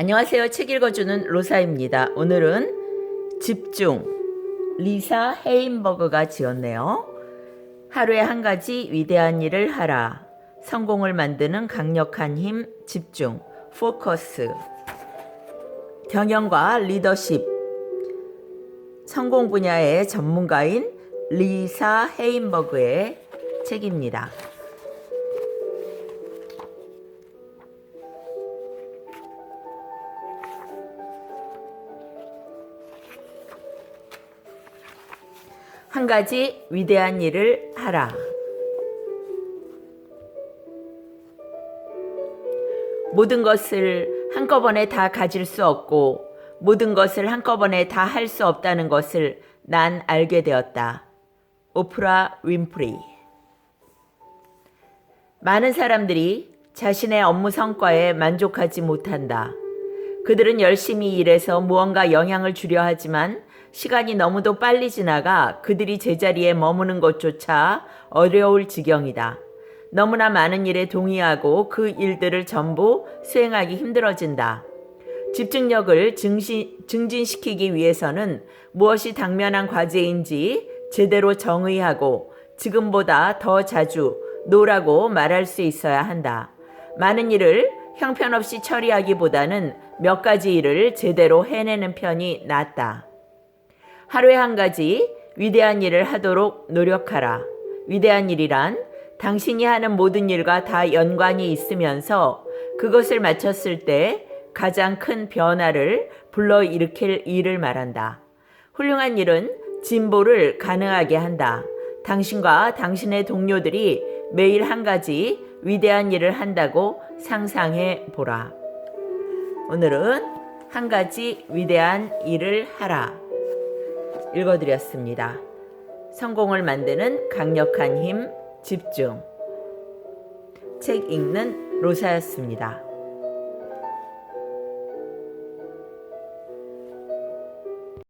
안녕하세요. 책 읽어주는 로사입니다. 오늘은 집중 리사 헤인버그가 지었네요. 하루에 한 가지 위대한 일을 하라. 성공을 만드는 강력한 힘, 집중, 포커스. 경영과 리더십. 성공 분야의 전문가인 리사 헤인버그의 책입니다. 한 가지 위대한 일을 하라. 모든 것을 한꺼번에 다 가질 수 없고 모든 것을 한꺼번에 다 할 수 없다는 것을 난 알게 되었다. 오프라 윈프리. 많은 사람들이 자신의 업무 성과에 만족하지 못한다. 그들은 열심히 일해서 무언가 영향을 주려 하지만 시간이 너무도 빨리 지나가 그들이 제자리에 머무는 것조차 어려울 지경이다. 너무나 많은 일에 동의하고 그 일들을 전부 수행하기 힘들어진다. 집중력을 증신, 증진시키기 위해서는 무엇이 당면한 과제인지 제대로 정의하고 지금보다 더 자주 노라고 말할 수 있어야 한다. 많은 일을 형편없이 처리하기보다는 몇 가지 일을 제대로 해내는 편이 낫다. 하루에 한 가지 위대한 일을 하도록 노력하라. 위대한 일이란 당신이 하는 모든 일과 다 연관이 있으면서 그것을 마쳤을 때 가장 큰 변화를 불러일으킬 일을 말한다. 훌륭한 일은 진보를 가능하게 한다. 당신과 당신의 동료들이 매일 한 가지 위대한 일을 한다고 상상해 보라. 오늘은 한 가지 위대한 일을 하라. 읽어드렸습니다. 성공을 만드는 강력한 힘, 집중. 책 읽는 로사였습니다.